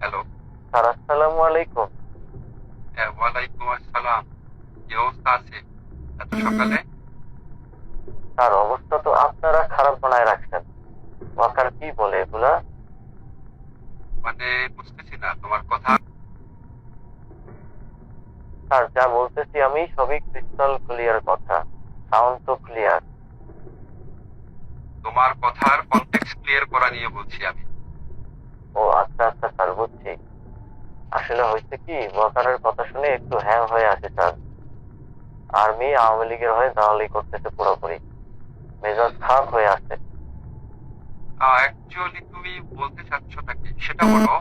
Hello. Sir আসসালামু আলাইকুম। হ্যাঁ ওয়ালাইকুম আসসালাম। কি অবস্থা আছে? এত সকালে? স্যার অবস্থা তো আপনারা খারাপ বানায় রাখছেন। ওয়াকার কি বলে এগুলা? মানে বুঝতেছি না তোমার কথা। স্যার যা বলতেছি আমি সবই ক্রিস্টাল ক্লিয়ার কথা। সাউন্ড তো ক্লিয়ার তোমার কথার কনটেক্সট ক্লিয়ার করা নিয়ে বলছি আমি। ও আচ্ছা আচ্ছা স্যার বুঝছি। আসলে হয়েছে কি ওয়াকারের কথা শুনে একটু হ্যাং হয়ে আছে স্যার। আর্মি আওয়ামী লীগের হয়ে দালালি করতেছে পুরোপুরি। মেজাজ খারাপ হয়ে আছে। অ্যাকচুয়ালি তুমি বলতে চাচ্ছটা কি সেটা বলো।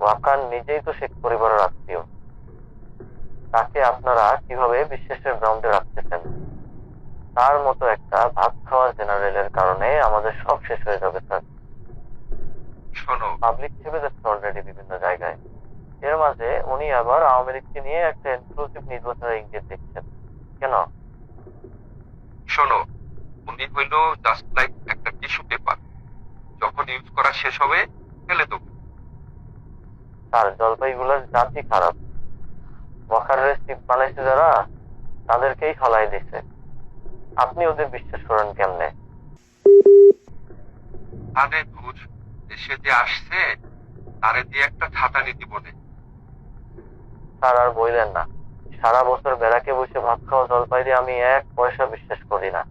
ওয়াকার নিজেই তো শেখ পরিবারের আত্মীয়। তাকে আপনারা কীভাবে বিশ্বাসের গ্রাউন্ডে রাখতেছেন? তার মতো একটা ভাত খাওয়া জেনারেলের কারণে আমাদের সব শেষ হয়ে যাবে স্যার। শোনো। পাবলিক ছেপে যাচ্ছে অলরেডি বিভিন্ন জায়গায়। এর মাঝে উনি আবার আওয়ামী লীগকে নিয়ে একটা ইনক্লুসিভ নির্বাচনের ইঙ্গিত দেখছেন কেন? শোনো উনি হইল জাস্ট লাইক একটা টিস্যু পেপার যখন ইউজ করা শেষ হবে ফেলে দেবো। তার জলপাইগুলোর জাতি খারাপ। ওয়াকারের চিপ বানাইছে যারা তাদেরকেই হলাই দিছে। আপনি ওদের বিশ্বাস করেন কেমনে? আরে দেশে যে আসছে তারে দিয়ে একটা ছাতা নীতি বলে স্যার আর বললেন না। সারা বছর বেড়াকে বসে ভাত খাওয়া জলপাইরে আমি এক পয়সা বিশ্বাস করি না।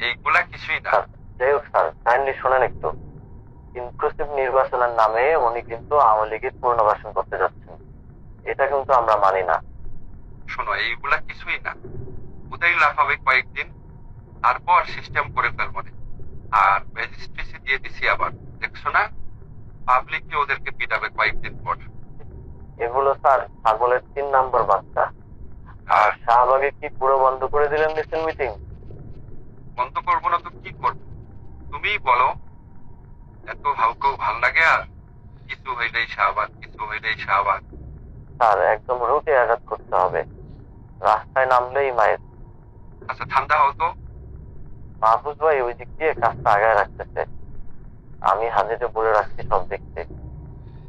এইগুলা কিছুই না। যাই হোক স্যার কাইন্ডলি শোনেন একটু। ইনক্লুসিভ নির্বাচনের নামে উনি কিন্তু আওয়ামী লীগের পুনর্বাসন করতে যাচ্ছেন। এটা কিন্তু আমরা মানি না। শোনো এইগুলা কিছুই না। উদয় লাফাবে কয়েকদিন তারপর সিস্টেম করে ফেলব আর ম্যাজিস্ট্রেসি দিয়ে দিছি আবার। দেখছ না পাবলিককে ওদেরকে পিটাবে কয়েকদিন পর। এগুলো স্যার ছাগলের তিন নম্বর বাচ্চা। আর? শাহবাগে কি পুরো বন্ধ করে দিলেন মিছিল মিটিং? বন্ধ করব না তো কি করব? তুমিই বলো। এত হালকেও ভালো লাগে আর কিছু হইলেই শাহবাগ কিছু হইলেই শাহবাগ। স্যার একদম রুটে আঘাত করতে হবে। রাস্তায় নামলেই মায়ের। আচ্ছা ঠান্ডা হতো মাহফুজ ভাই ওই দিক দিয়ে কাজটা আগায় রাখতেছে। আমি হাজিরে বলে রাখছি সব দেখতে।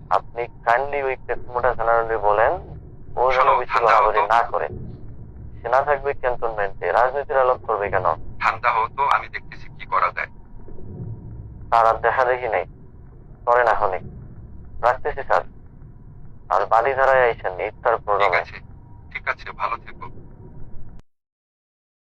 আপনি কাইন্ডলি ওই পেটমোটা জেনারেলি বলেন ও যেন বেশি বাড়াবাড়ি না করে। সেনা থাকবে ক্যান্টনমেন্টে রাজনীতির আলোক করবে কেন? ঠান্ডা হতো আমি দেখতেছি কি করা যায়। তার আর দেখা দেখি নেই। করেন এখনই। রাখতেছি স্যার। আর বাড়ি ধারায় আইসেন ইফতার প্রোগ্রামে। ঠিক আছে ভালো থেকো।